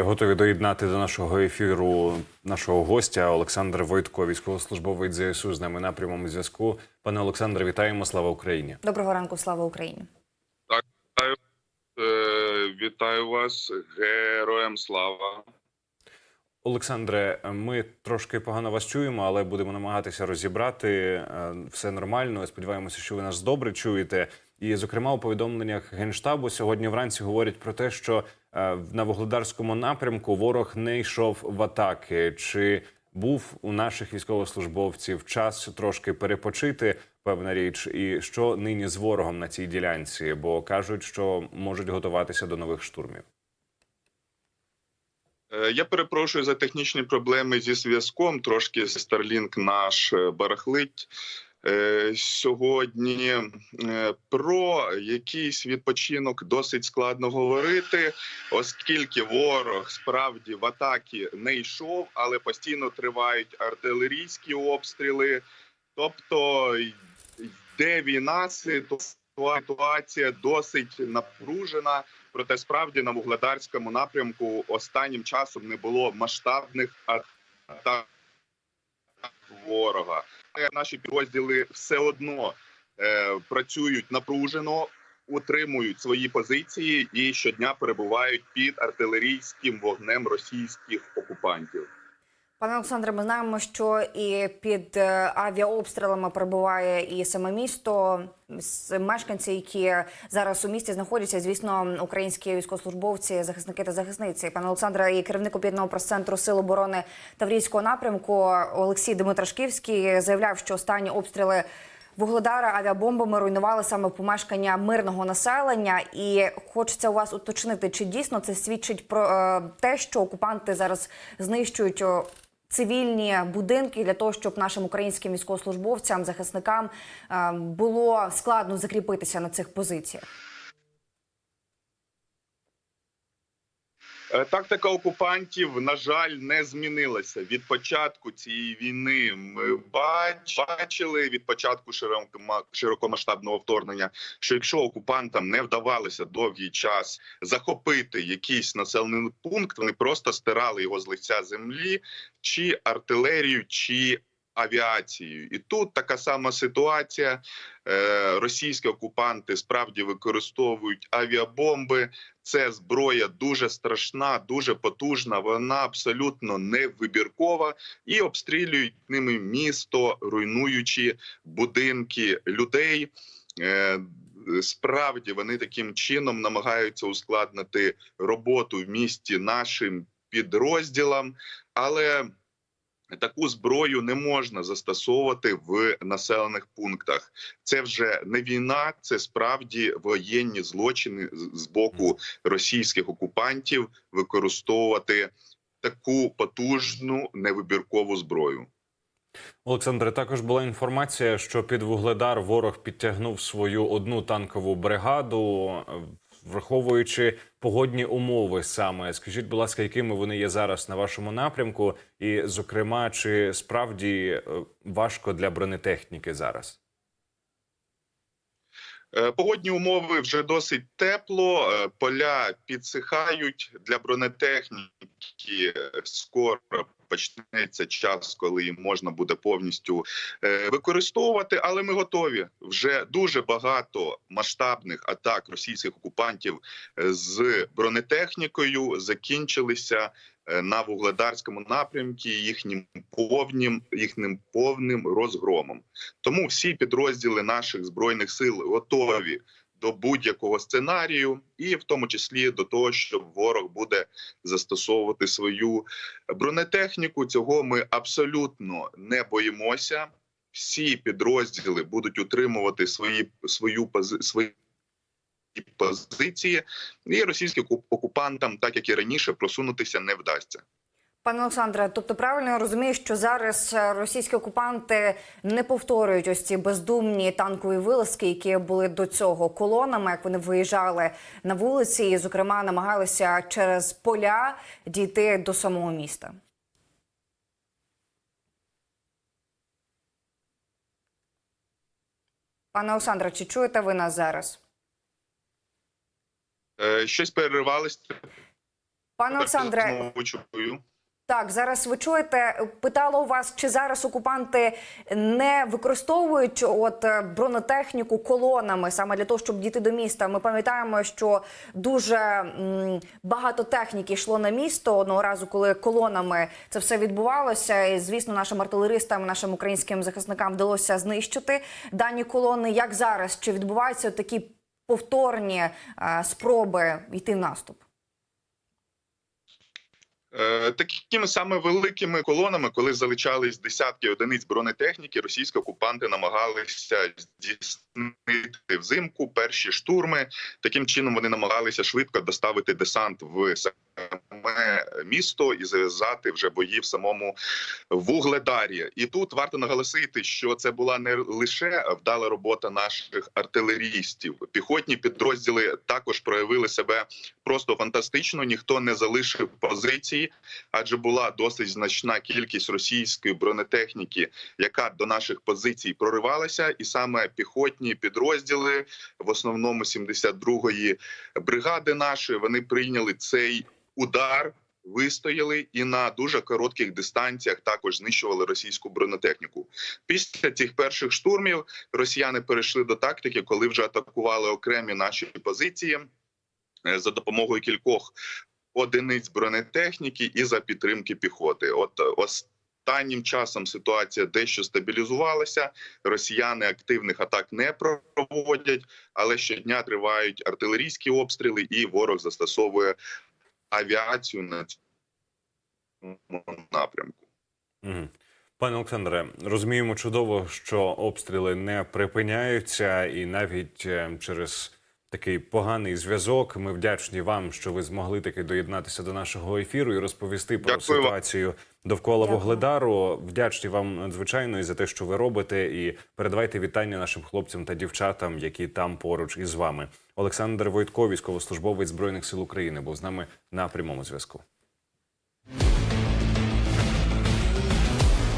Готові доєднати до нашого ефіру нашого гостя Олександр Войтко, військовослужбовець ЗСУ з нами на прямому зв'язку. Пане Олександре, вітаємо! Слава Україні! Доброго ранку, слава Україні. Е, Вітаю вас, героям слава. Олександре, ми трошки погано вас чуємо, але будемо намагатися розібрати Е, все нормально. Сподіваємося, що ви нас добре чуєте. І, зокрема, у повідомленнях генштабу сьогодні вранці говорять про те, що е, на вугледарському напрямку ворог не йшов в атаки. Чи був у наших військовослужбовців час трошки перепочити? Певна річ, і що нині з ворогом на цій ділянці? Бо кажуть, що можуть готуватися до нових штурмів. Е, Я перепрошую за технічні проблеми зі зв'язком. Трошки Starlink наш е, барахлить. Е, Сьогодні е, про якийсь відпочинок досить складно говорити, оскільки ворог справді в атаки не йшов, але постійно тривають артилерійські обстріли. Тобто йде війна, ситуація досить напружена. Проте справді на вугледарському напрямку останнім часом не було масштабних атак ворога. Але Наші підрозділи все одно е, працюють напружено, утримують свої позиції і щодня перебувають під артилерійським вогнем російських окупантів. Пане Олександре, ми знаємо, що і під е, авіаобстрілами перебуває і саме місто. Мешканці, які зараз у місті знаходяться, звісно, українські військовослужбовці, захисники та захисниці. Пане Олександре, і керівник об'єднаного прес-центру Сил оборони Таврійського напрямку Олексій Дмитрашківський заявляв, що останні обстріли Вугледара авіабомбами руйнували саме помешкання мирного населення, і хочеться у вас уточнити, чи дійсно це свідчить про е, те, що окупанти зараз знищують цивільні будинки для того, щоб нашим українським військовослужбовцям, захисникам е, було складно закріпитися на цих позиціях. Тактика окупантів, на жаль, не змінилася від початку цієї війни. Ми бачили від початку широко- широкомасштабного вторгнення, що якщо окупантам не вдавалося довгий час захопити якийсь населений пункт, вони просто стирали його з лиця землі, чи артилерію, чи авіацією. І тут така сама ситуація. Е, Російські окупанти справді використовують авіабомби. Це зброя дуже страшна, дуже потужна. Вона абсолютно не вибіркова і обстрілюють ними місто, руйнуючи будинки людей. Е, Справді вони таким чином намагаються ускладнити роботу в місті нашим підрозділам, але таку зброю не можна застосовувати в населених пунктах. Це вже не війна, це справді воєнні злочини з- боку російських окупантів використовувати таку потужну невибіркову зброю. Олександре, також була інформація, що під Вугледар ворог підтягнув свою одну танкову бригаду, враховуючи погодні умови саме. Скажіть, будь ласка, якими вони є зараз на вашому напрямку, і, зокрема, чи справді е, важко для бронетехніки зараз? Е, Погодні умови вже досить тепло, е, поля підсихають для бронетехніки. е, Скоро почнеться час, коли їм можна буде повністю використовувати. Але ми готові. Вже дуже багато масштабних атак російських окупантів з бронетехнікою закінчилися на вугледарському напрямку їхнім повнім їхнім повним розгромом. Тому всі підрозділи наших збройних сил готові до будь-якого сценарію, і в тому числі до того, що ворог буде застосовувати свою бронетехніку. Цього ми абсолютно не боїмося. Всі підрозділи будуть утримувати свої свою свої позиції, і російським оку- окупантам, так як і раніше, просунутися не вдасться. Пане Олександре, тобто правильно я розумію, що зараз е, російські окупанти не повторюють ось ці бездумні танкові вилазки, які були до цього колонами, як вони виїжджали на вулиці, і, зокрема, намагалися через поля дійти до самого міста. Пане Олександре, чи чуєте ви нас зараз? Е, Щось переривалось. Пане Олександре, чую. Так, зараз ви чуєте, питала у вас, чи зараз окупанти не використовують от е, бронетехніку колонами саме для того, щоб дійти до міста. Ми пам'ятаємо, що дуже м, багато техніки йшло на місто одного разу, коли колонами це все відбувалося. І звісно, нашим артилеристам, нашим українським захисникам вдалося знищити дані колони. Як зараз чи відбуваються такі повторні е, спроби йти в наступ? Е, Такими саме великими колонами, коли залишались десятки одиниць бронетехніки, російські окупанти намагалися здійснити взимку перші штурми. Таким чином вони намагалися швидко доставити десант в місто і зав'язати вже бої в самому вугледарі. І тут варто наголосити, що це була не лише вдала робота наших артилерістів. Піхотні підрозділи також проявили себе просто фантастично. Ніхто не залишив позиції, адже була досить значна кількість російської бронетехніки, яка до наших позицій проривалася, і саме піхотні підрозділи, в основному 72-ї бригади нашої, вони прийняли цей удар. Вистояли і на дуже коротких дистанціях також знищували російську бронетехніку. Після цих перших штурмів росіяни перейшли до тактики, коли вже атакували окремі наші позиції е, за допомогою кількох одиниць бронетехніки і за підтримки піхоти. От е, останнім часом ситуація дещо стабілізувалася. Росіяни активних атак не проводять, але щодня тривають артилерійські обстріли, і ворог застосовує авіацію на цьому напрямку. Пане Олександре, розуміємо чудово, що обстріли не припиняються, і навіть е, через такий поганий зв'язок ми вдячні вам, що ви змогли таки доєднатися до нашого ефіру і розповісти про Дякую ситуацію довкола Дякую. Вугледару. Вдячні вам надзвичайно і за те, що ви робите, і передавайте вітання нашим хлопцям та дівчатам, які там поруч із вами. Олександр Войтко, військовослужбовець збройних сил України, був з нами на прямому зв'язку.